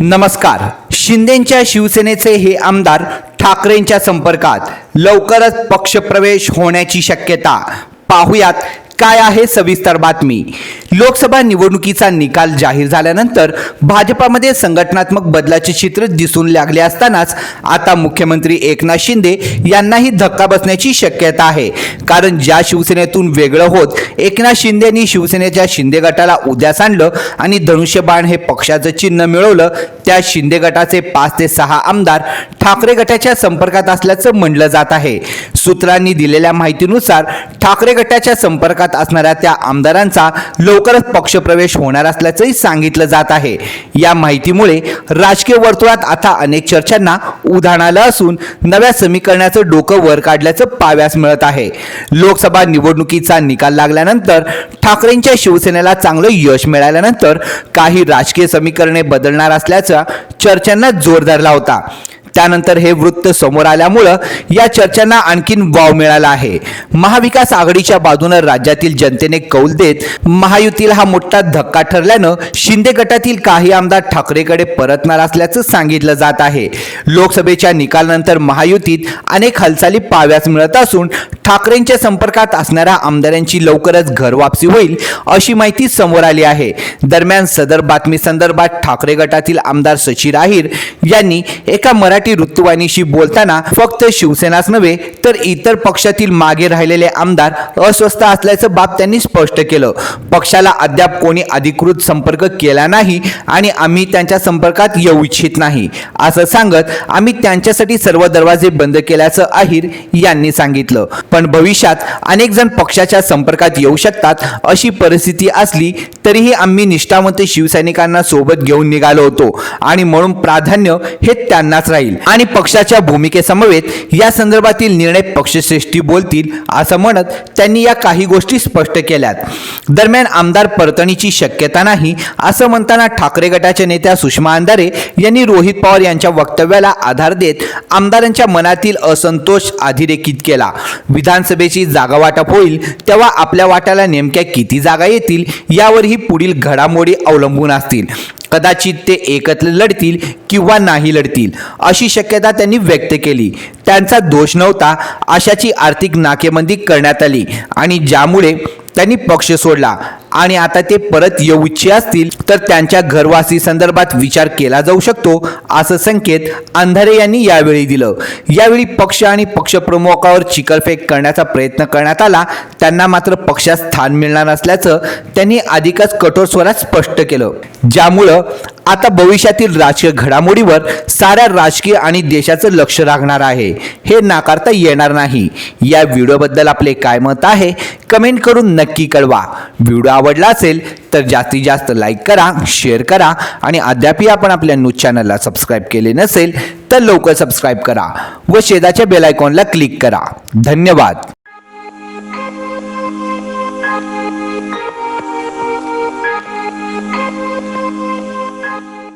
नमस्कार. शिंदेच्या शिवसेनेचे हे आमदार ठाकरेंच्या संपर्कात. लवकरच पक्षप्रवेश होण्याची शक्यता. पाहुयात काय आहे सविस्तर बातमी? लोकसभा निवडणुकीचा निकाल जाहीर झाल्यानंतर भाजपामध्ये संघटनात्मक बदलाचे चित्र दिसून लागले असतानाच आता मुख्यमंत्री एकनाथ शिंदे यांनाही धक्का बसण्याची शक्यता आहे. कारण ज्या शिवसेनेतून वेगळं होत एकनाथ शिंदेनी शिवसेनेच्या शिंदे गटाला उद्यास आणलं आणि धनुष्यबाण हे पक्षाचं चिन्ह मिळवलं त्या शिंदे गटाचे पाच ते सहा आमदार ठाकरे गटाच्या संपर्कात असल्याचं म्हणलं जात आहे. सूत्रांनी दिलेल्या माहितीनुसार ठाकरे गटाच्या संपर्कात असणाऱ्या त्या आमदारांचा लवकरच पक्षप्रवेश होणार असल्याचंही सांगितलं जात आहे. या माहितीमुळे राजकीय वर्तुळात आता अनेक चर्चांना उधाण आलं असून नव्या समीकरणाचं डोकं वर काढल्याचं पाव्यास मिळत आहे. लोकसभा निवडणुकीचा निकाल लागल्यानंतर ठाकरेंच्या शिवसेनेला चांगलं यश मिळाल्यानंतर काही राजकीय समीकरणे बदलणार असल्याचा चर्चांना जोर धरला होता. त्यानंतर हे वृत्त समोर आल्यामुळं या चर्चांना आणखीन वाव मिळाला आहे. महाविकास आघाडीच्या बाजूनं राज्यातील जनतेने कौल देत महायुतीला हा मोठा धक्का ठरल्यानं शिंदे गटातील काही आमदार ठाकरेकडे परतणार असल्याचं सांगितलं जात आहे. लोकसभेच्या निकालानंतर महायुतीत अनेक हालचाली पाव्यास मिळत असून ठाकरेंच्या संपर्कात असणाऱ्या आमदारांची लवकरच घर वापसी होईल अशी माहिती समोर आली आहे. दरम्यान सदर बातमी संदर्भात ठाकरे गटातील आमदार सचिन आहीर यांनी एका मराठी वृत्तवाहिनीशी बोलताना फक्त शिवसेनाच नव्हे तर इतर पक्षातील मागे राहिलेले आमदार अस्वस्थ असल्याचं बाब त्यांनी स्पष्ट केलं. पक्षाला अद्याप कोणी अधिकृत संपर्क केला नाही आणि आम्ही त्यांच्या संपर्कात येऊ इच्छित नाही. असं सांगत आम्ही त्यांच्यासाठी सर्व दरवाजे बंद केल्याचं अहिर यांनी सांगितलं. पण भविष्यात अनेक जण पक्षाच्या संपर्कात येऊ शकतात अशी परिस्थिती असली तरीही आम्ही निष्ठावंत शिवसैनिकांना सोबत घेऊन निघालो होतो. आणि म्हणून प्राधान्य हे त्यांनाच राहील. आणि पक्षाच्या भूमिकेसमवेत या संदर्भातील निर्णय पक्षश्रेष्ठी बोलतील असं म्हणत त्यांनी या काही गोष्टी स्पष्ट केल्यात. दरम्यान आमदार परतणीची शक्यता नाही असं म्हणताना ठाकरे गटाच्या नेत्या सुषमा अंधारे यांनी रोहित पवार यांच्या वक्तव्याला आधार देत आमदारांच्या मनातील असंतोष अधोरेखित केला. विधानसभेची जागा वाटप होईल तेव्हा आपल्या वाट्याला नेमक्या किती जागा येतील यावरही पुढील घडामोडी अवलंबून असतील. कदाचित ते एकत्र लढतील किंवा नाही लढतील अशी शक्यता त्यांनी व्यक्त केली. त्यांचा दोष नव्हता अशाची आर्थिक नाकेबंदी करण्यात आली आणि ज्यामुळे त्यांनी पक्ष सोडला. आणि आता ते परत येऊ असतील तर त्यांच्या घरवासी संदर्भात विचार केला जाऊ शकतो असं संकेत अंधारे यांनी यावेळी दिलं. यावेळी पक्ष आणि पक्षप्रमुखावर चिकलफेक करण्याचा प्रयत्न करण्यात आला. त्यांना मात्र पक्षात स्थान मिळणार असल्याचं त्यांनी अधिकच कठोर स्वरात स्पष्ट केलं. ज्यामुळं आता भविष्यातील राजकीय घडामोडीवर साऱ्या राजकीय आणि देशाचं लक्ष राखणार आहे. हे नाकारता येणार नाही. या व्हिडिओबद्दल आपले काय मत आहे कमेंट करून नक्की कळवा. व्हिडिओ आवडला असेल तर जास्तीत जास्त लाईक करा शेअर करा आणि अद्यापही आपण आपल्या न्यूज चॅनलला सबस्क्राईब केले नसेल तर लवकर सबस्क्राईब करा व शेजाच्या बेल आयकॉनला क्लिक करा. धन्यवाद. Thank you.